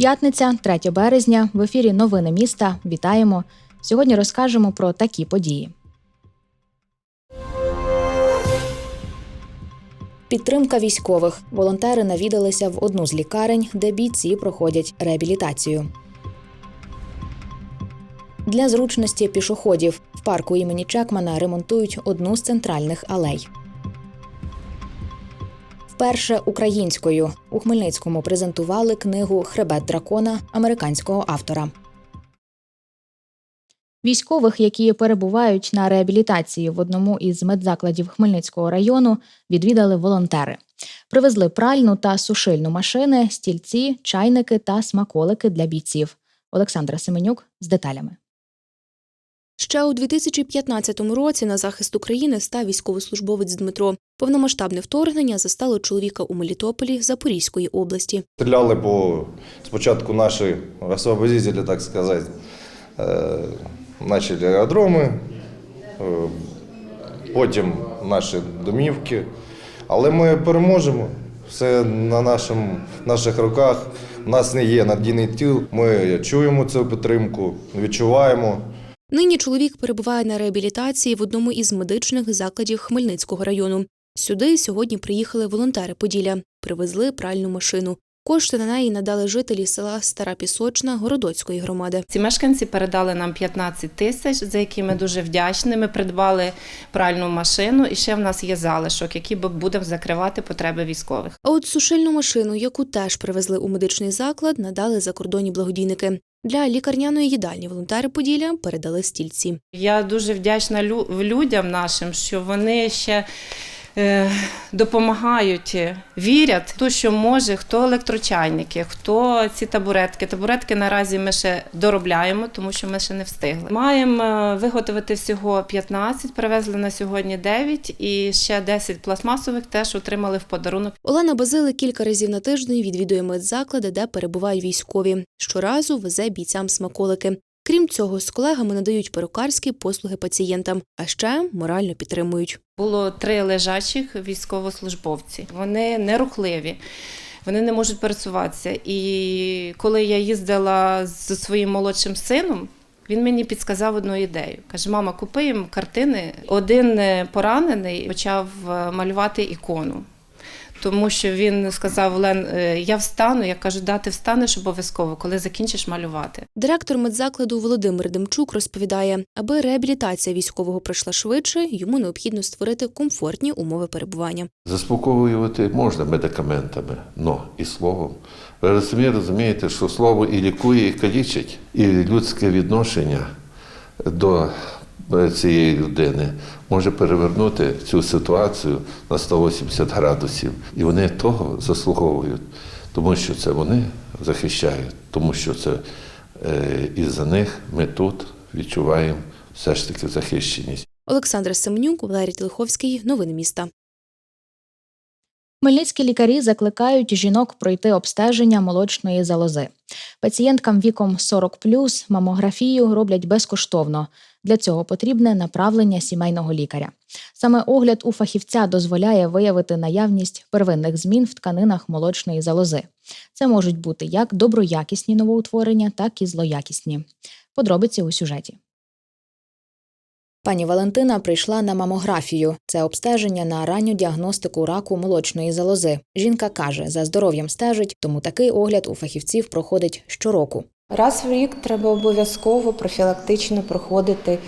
П'ятниця, 3 березня. В ефірі Новини міста. Вітаємо. Сьогодні розкажемо про такі події. Підтримка військових. Волонтери навідалися в одну з лікарень, де бійці проходять реабілітацію. Для зручності пішоходів в парку імені Чекмана ремонтують одну з центральних алей. Вперше українською у Хмельницькому презентували книгу Хребет дракона американського автора. Військових, які перебувають на реабілітації в одному із медзакладів Хмельницького району, відвідали волонтери. Привезли пральну та сушильну машини, стільці, чайники та смаколики для бійців. Олександра Семенюк з деталями. Ще у 2015 році на захист України став військовослужбовець Дмитро. Повномасштабне вторгнення застало чоловіка у Мелітополі Запорізької області. Стреляли по спочатку наші освободители, так сказати, е, начали аеродроми, е, потім наші домівки. Але ми переможемо. Все на нашому, наших руках. У нас не є надійний тіл. Ми чуємо цю підтримку, відчуваємо. Нині чоловік перебуває на реабілітації в одному із медичних закладів Хмельницького району. Сюди сьогодні приїхали волонтери Поділля, привезли пральну машину. Кошти на неї надали жителі села Стара Пісочна Городоцької громади. Ці мешканці передали нам 15 тисяч, за які ми дуже вдячні. Ми придбали пральну машину, і ще в нас є залишок, який би будемо закривати потреби військових. А от сушильну машину, яку теж привезли у медичний заклад, надали закордонні благодійники. Для лікарняної їдальні волонтери Поділля передали стільці. Я дуже вдячна лю- людям нашим, що вони ще. Е, Допомагають, вірять, хто що може, хто електрочайники, хто ці табуретки. Табуретки наразі ми ще доробляємо, тому що ми ще не встигли. Маємо е, виготовити всього 15, привезли на сьогодні 9 і ще 10 пластмасових теж отримали в подарунок. Олена Базили кілька разів на тиждень відвідує медзаклади, де перебувають військові. Щоразу везе бійцям смаколики. Крім цього, з колегами надають перукарські послуги пацієнтам, а ще морально підтримують. Було три лежачих військовослужбовці. Вони нерухливі. Вони не можуть пересуватися. І коли я їздила зі своїм молодшим сином, він мені підсказав одну ідею. Каже: мама, купи їм картини. Один поранений почав е, малювати ікону. Тому що він сказав: Лен, е, я встану. Я кажу, да, ти встанеш обов'язково, коли закінчиш малювати. Директор медзакладу Володимир Демчук розповідає, аби реабілітація військового пройшла швидше, йому необхідно створити комфортні умови перебування. Заспокоювати можна медикаментами, але і словом. Ви самі розумієте, що слово і лікує, і калічить, і людське відношення до цієї людини може перевернути цю ситуацію на 180 градусів. І вони того заслуговують, тому що це вони захищають, тому що це е, із-за них ми тут відчуваємо все ж таки захищеність. Олександра Семенюк, Валерій Телеховський. Новини міста. Хмельницькі лікарі закликають жінок пройти обстеження молочної залози. Пацієнткам віком 40+, мамографію роблять безкоштовно. Для цього потрібне направлення сімейного лікаря. Саме огляд у фахівця дозволяє виявити наявність первинних змін в тканинах молочної залози. Це можуть бути як доброякісні новоутворення, так і злоякісні. Подробиці у сюжеті. Пані Валентина прийшла на мамографію. Це обстеження на ранню діагностику раку молочної залози. Жінка каже, за здоров'ям стежить, тому такий огляд у фахівців проходить щороку. Раз в рік треба обов'язково профілактично проходити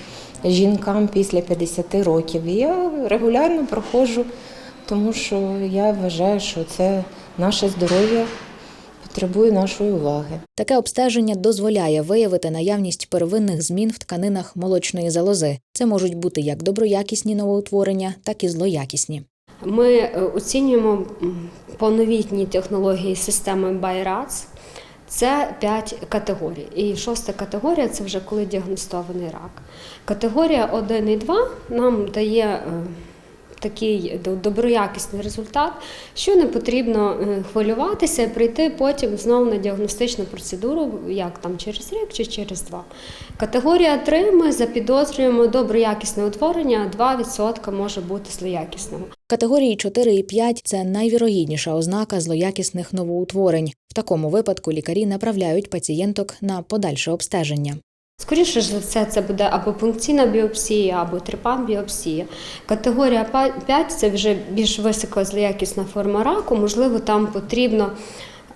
жінкам після 50 років. Я регулярно проходжу, тому що я вважаю, що це наше здоров'я потребує нашої уваги. Таке обстеження дозволяє виявити наявність первинних змін в тканинах молочної залози. Це можуть бути як доброякісні новоутворення, так і злоякісні. Ми е, оцінюємо м, по новітній технології системи BIRATS. Це 5 категорій. І шоста категорія це вже коли діагностований рак. Категорія 1 і 2 нам дає е, такий до- доброякісний результат, що не потрібно е, хвилюватися і прийти потім знову на діагностичну процедуру, як там через рік чи через два. Категорія 3 ми запідозрюємо доброякісне утворення, 2% може бути злоякісного. Категорії 4 і 5 – це найвірогідніша ознака злоякісних новоутворень. В такому випадку лікарі направляють пацієнток на подальше обстеження. Скоріше ж за все, це буде або пункційна біопсія, або трипан-біопсія. Категорія 5 – це вже більш високозлоякісна форма раку. Можливо, там потрібно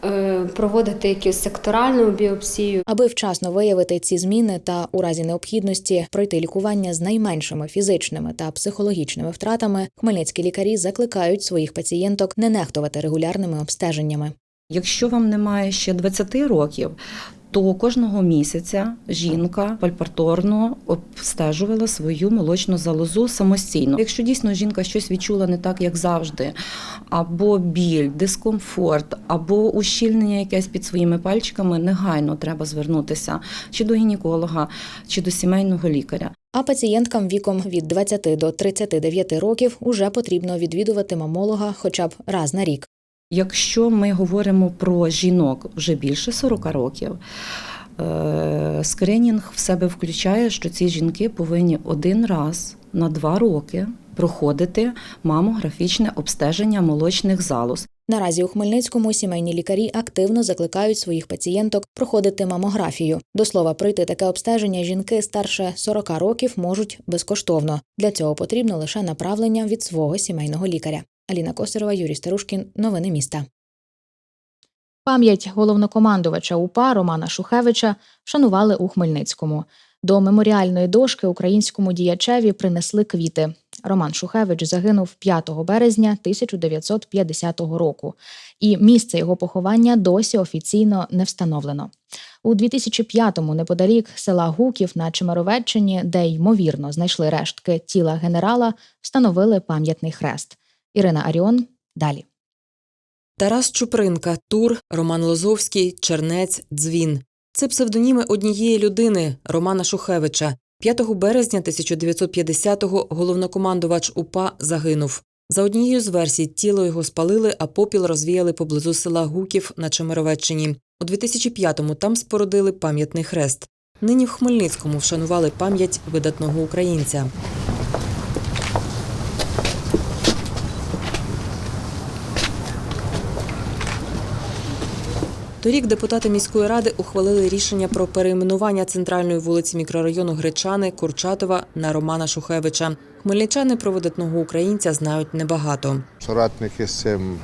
е, проводити якусь секторальну біопсію. Аби вчасно виявити ці зміни та у разі необхідності пройти лікування з найменшими фізичними та психологічними втратами, хмельницькі лікарі закликають своїх пацієнток не нехтувати регулярними обстеженнями. Якщо вам немає ще 20 років, то кожного місяця жінка пальпаторно обстежувала свою молочну залозу самостійно. Якщо дійсно жінка щось відчула не так, як завжди, або біль, дискомфорт, або ущільнення якесь під своїми пальчиками, негайно треба звернутися чи до гінеколога, чи до сімейного лікаря. А пацієнткам віком від 20 до 39 років уже потрібно відвідувати мамолога хоча б раз на рік. Якщо ми говоримо про жінок вже більше 40 років, е, скринінг в себе включає, що ці жінки повинні один раз на два роки проходити мамографічне обстеження молочних залоз. Наразі у Хмельницькому сімейні лікарі активно закликають своїх пацієнток проходити мамографію. До слова, пройти таке обстеження жінки старше 40 років можуть безкоштовно. Для цього потрібно лише направлення від свого сімейного лікаря. Аліна Косарова, Юрій Старушкін. Новини міста. Пам'ять головнокомандувача УПА Романа Шухевича вшанували у Хмельницькому. До меморіальної дошки українському діячеві принесли квіти. Роман Шухевич загинув 5 березня 1950 року, і місце його поховання досі офіційно не встановлено. У 2005-му неподалік села Гуків на Чемеровеччині, де ймовірно знайшли рештки тіла генерала, встановили пам'ятний хрест. Ірина Аріон далі. Тарас Чупринка, Тур, Роман Лозовський, Чернець, Дзвін. Це псевдоніми однієї людини Романа Шухевича. 5 березня 1950-го головнокомандувач УПА загинув. За однією з версій, тіло його спалили, а попіл розвіяли поблизу села Гуків на Чемеровеччині. У 2005-му там спорудили пам'ятний хрест. Нині в Хмельницькому вшанували пам'ять видатного українця. Торік депутати міської ради ухвалили рішення про перейменування центральної вулиці мікрорайону Гречани Курчатова на Романа Шухевича. Хмельничани про видатного українця знають небагато. соратники з цим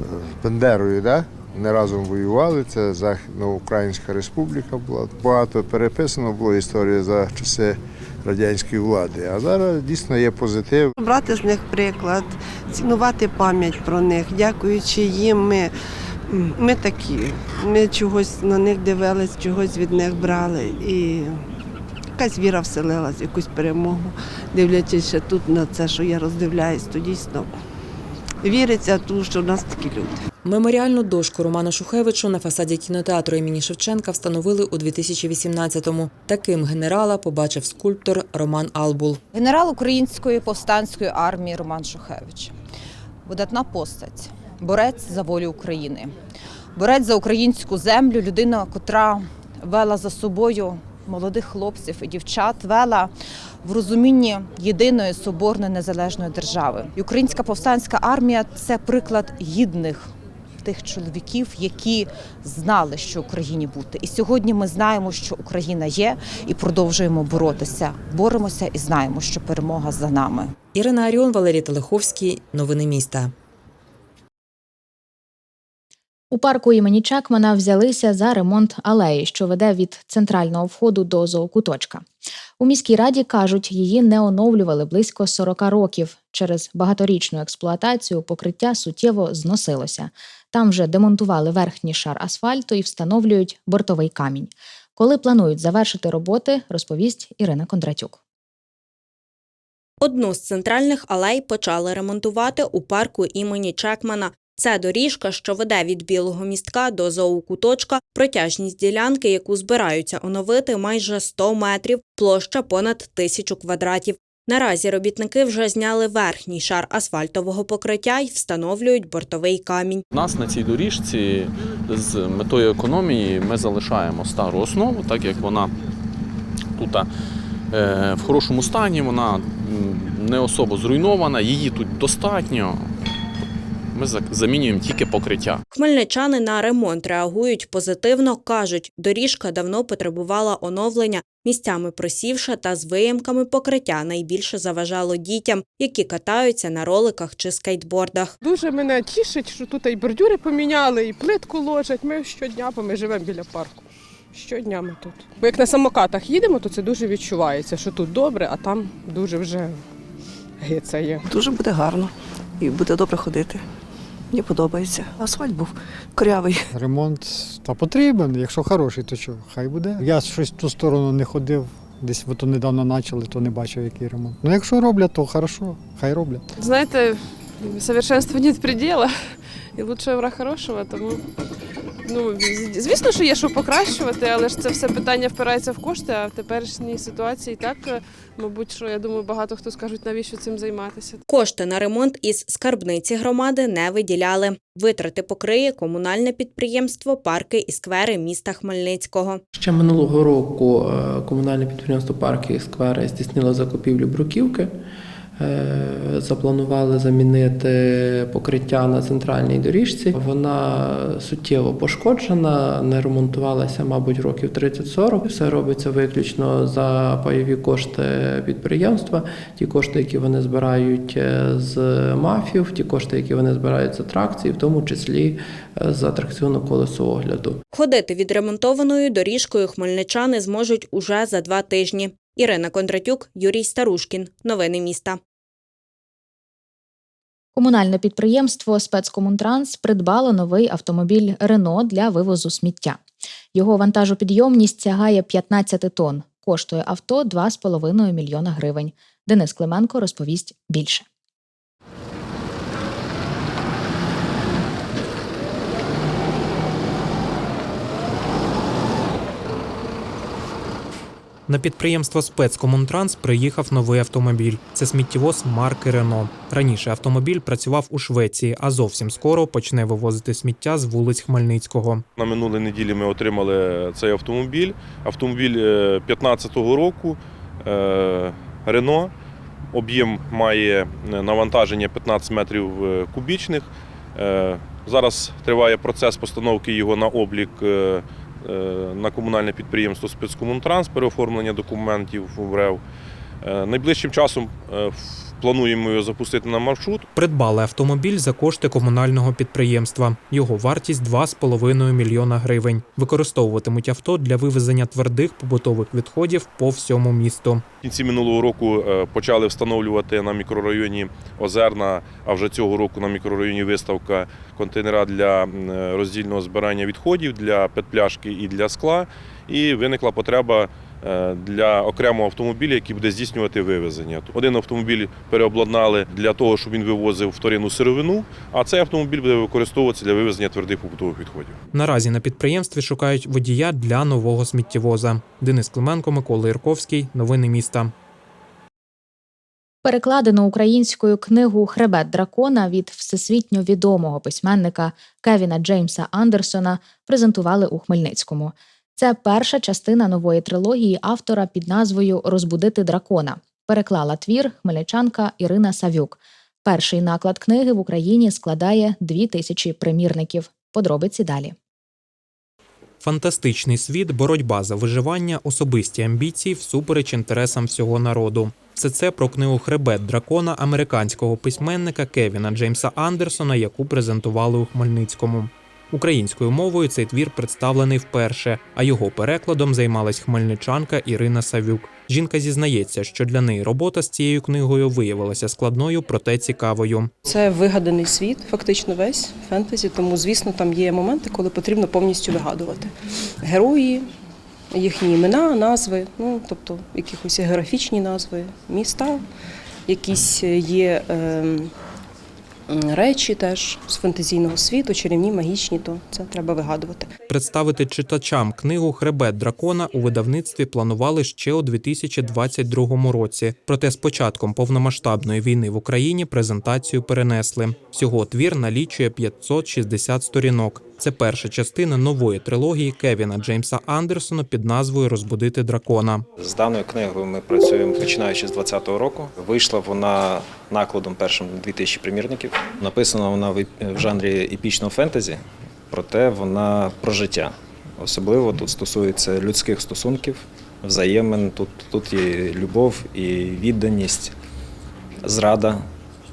е, Бендерою, да? не разом воювали. Це Західноукраїнська республіка була. Багато переписано було історії за часи радянської влади. А зараз дійсно є позитив. брати з них приклад, цінувати пам'ять про них. Дякуючи їм, ми, ми такі. Ми чогось на них дивились, чогось від них брали. І якась віра вселилась, якусь перемогу. Дивлячись тут на це, що я роздивляюсь, то дійсно віриться тут, що в нас такі люди. Меморіальну дошку Роману Шухевичу на фасаді кінотеатру імені Шевченка встановили у 2018-му. Таким генерала побачив скульптор Роман Албул. Генерал Української повстанської армії Роман Шухевич. Видатна постать, борець за волю України, борець за українську землю, людина, котра вела за собою молодих хлопців і дівчат, вела в розумінні єдиної соборної незалежної держави. І Українська повстанська армія це приклад гідних. Тих чоловіків, які знали, що Україні бути, і сьогодні ми знаємо, що Україна є, і продовжуємо боротися. Боремося і знаємо, що перемога за нами. Ірина Аріон, Валерій Телеховський. Новини міста. У парку імені Чекмана взялися за ремонт алеї, що веде від центрального входу до зоокуточка. У міській раді кажуть, її не оновлювали близько 40 років. Через багаторічну експлуатацію покриття суттєво зносилося. Там вже демонтували верхній шар асфальту і встановлюють бортовий камінь. Коли планують завершити роботи, розповість Ірина Кондратюк. Одну з центральних алей почали ремонтувати у парку імені Чекмана. Це доріжка, що веде від білого містка до зоокуточка, протяжність ділянки, яку збираються оновити майже 100 метрів, площа понад тисячу квадратів. Наразі робітники вже зняли верхній шар асфальтового покриття і встановлюють бортовий камінь. У нас на цій доріжці з метою економії ми залишаємо стару основу, так як вона тут е, в хорошому стані, вона не особо зруйнована, її тут достатньо. Ми замінюємо тільки покриття. Хмельничани на ремонт реагують позитивно. кажуть, доріжка давно потребувала оновлення, місцями просівша та з виїмками покриття найбільше заважало дітям, які катаються на роликах чи скейтбордах. Дуже мене тішить, що тут і бордюри поміняли, і плитку ложать. Ми щодня, бо ми живемо біля парку. Щодня ми тут. Бо як на самокатах їдемо, то це дуже відчувається, що тут добре, а там дуже вже гицає. Дуже буде гарно і буде добре ходити. Мені подобається. Асфальт був корявий. Ремонт та потрібен, якщо хороший, то що, хай буде. Я щось в ту сторону не ходив, десь то недавно почали, то не бачив, який ремонт. Ну якщо роблять, то хорошо, хай роблять. Знаєте, совершенства нет предела, і лучше враг хорошого, тому. Ну, звісно, що є що покращувати, але ж це все питання впирається в кошти, а в теперішній ситуації так, е, мабуть, що я думаю, багато хто скажуть, навіщо цим займатися. Кошти на ремонт із скарбниці громади не виділяли. Витрати покриє комунальне підприємство Парки і сквери міста Хмельницького. Ще минулого року е, комунальне підприємство парки і сквери здійснило закупівлю бруківки. Е, Запланували замінити покриття на центральній доріжці. Вона суттєво пошкоджена, не ремонтувалася, мабуть, років 30-40. Все робиться виключно за пайові кошти підприємства. Ті кошти, які вони збирають е, з мафів, ті кошти, які вони збирають з атракцій, в тому числі е, з атракціону колесо огляду. Ходити відремонтованою доріжкою хмельничани зможуть уже за два тижні. Ірина Кондратюк, Юрій Старушкін. Новини міста. Комунальне підприємство Спецкомунтранс придбало новий автомобіль Рено для вивозу сміття. Його вантажопідйомність сягає 15 тонн. Коштує авто 2,5 мільйона гривень. Денис Клименко розповість більше. На підприємство спецкомунтранс приїхав новий автомобіль. Це сміттєвоз марки Рено. Раніше автомобіль працював у Швеції, а зовсім скоро почне вивозити сміття з вулиць Хмельницького. На минулій неділі ми отримали цей автомобіль. Автомобіль 2015 року е, Рено. Об'єм має навантаження 15 метрів е, кубічних. Е, Зараз триває процес постановки його на облік е, е, на комунальне підприємство спецкомунтранс, переоформлення документів в РЕВ. Е, Найближчим часом е, плануємо його запустити на маршрут. Придбали автомобіль за кошти комунального підприємства. Його вартість 2,5 мільйона гривень. Використовуватимуть авто для вивезення твердих побутових відходів по всьому місту. В кінці минулого року е, почали встановлювати на мікрорайоні Озерна, а вже цього року на мікрорайоні виставка контейнера для е, роздільного збирання відходів для петпляшки і для скла. І виникла потреба для окремого автомобіля, який буде здійснювати вивезення. Один автомобіль переобладнали для того, щоб він вивозив вторинну сировину, а цей автомобіль буде використовуватися для вивезення твердих побутових відходів. Наразі на підприємстві шукають водія для нового сміттєвоза. Денис Клименко, Микола Ірковський. Новини міста. Перекладену українською книгу Хребет дракона від всесвітньо відомого письменника Кевіна Джеймса Андерсона презентували у Хмельницькому. Це перша частина нової трилогії автора під назвою Розбудити дракона. Переклала твір хмельничанка Ірина Савюк. Перший наклад книги в Україні складає дві тисячі примірників. Подробиці далі. Фантастичний світ, боротьба за виживання, особисті амбіції всупереч інтересам всього народу. Все це про книгу Хребет дракона американського письменника Кевіна Джеймса Андерсона, яку презентували у Хмельницькому. Українською мовою цей твір представлений вперше, а його перекладом займалась хмельничанка Ірина Савюк. Жінка зізнається, що для неї робота з цією книгою виявилася складною, проте цікавою. Це вигаданий світ, фактично весь фентезі. Тому, звісно, там є моменти, коли потрібно повністю вигадувати герої, їхні імена, назви, ну тобто якихось географічні назви, міста, якісь є м, речі теж з фантазійного світу, чарівні, магічні, то це треба вигадувати. Представити читачам книгу Хребет дракона у видавництві планували ще у 2022 році. Проте з початком повномасштабної війни в Україні презентацію перенесли. Всього твір налічує 560 сторінок. Це перша частина нової трилогії Кевіна Джеймса Андерсона під назвою Розбудити дракона. З даною книгою ми працюємо починаючи з 2020 року. Вийшла вона накладом першим 2000 примірників. Написана вона в жанрі епічного фентезі, проте вона про життя. Особливо тут стосується людських стосунків, взаємин. Тут, тут є любов і відданість, зрада,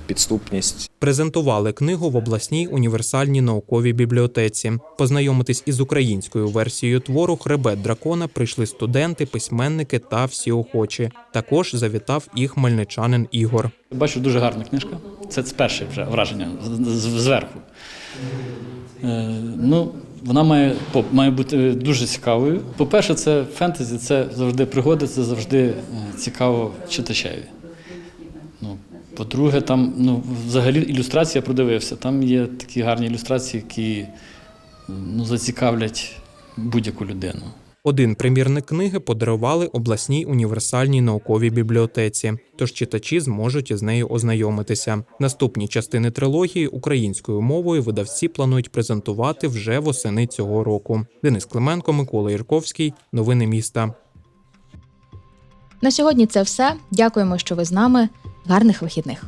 підступність. Презентували книгу в обласній універсальній науковій бібліотеці. Познайомитись із українською версією твору Хребет дракона прийшли студенти, письменники та всі охочі. Також завітав і хмельничанин Ігор. Бачу, дуже гарна книжка. Це перше вже враження зверху. Е, ну, вона має, по- має бути дуже цікавою. По-перше, це фентезі, це завжди пригоди, це завжди е, цікаво читачеві. По-друге, там ну, взагалі ілюстрація продивився. Там є такі гарні ілюстрації, які ну, зацікавлять будь-яку людину. Один примірник книги подарували обласній універсальній науковій бібліотеці, тож читачі зможуть із нею ознайомитися. Наступні частини трилогії українською мовою видавці планують презентувати вже восени цього року. Денис Клименко, Микола Ірковський. Новини міста. На сьогодні це все. Дякуємо, що ви з нами. Гарних вихідних.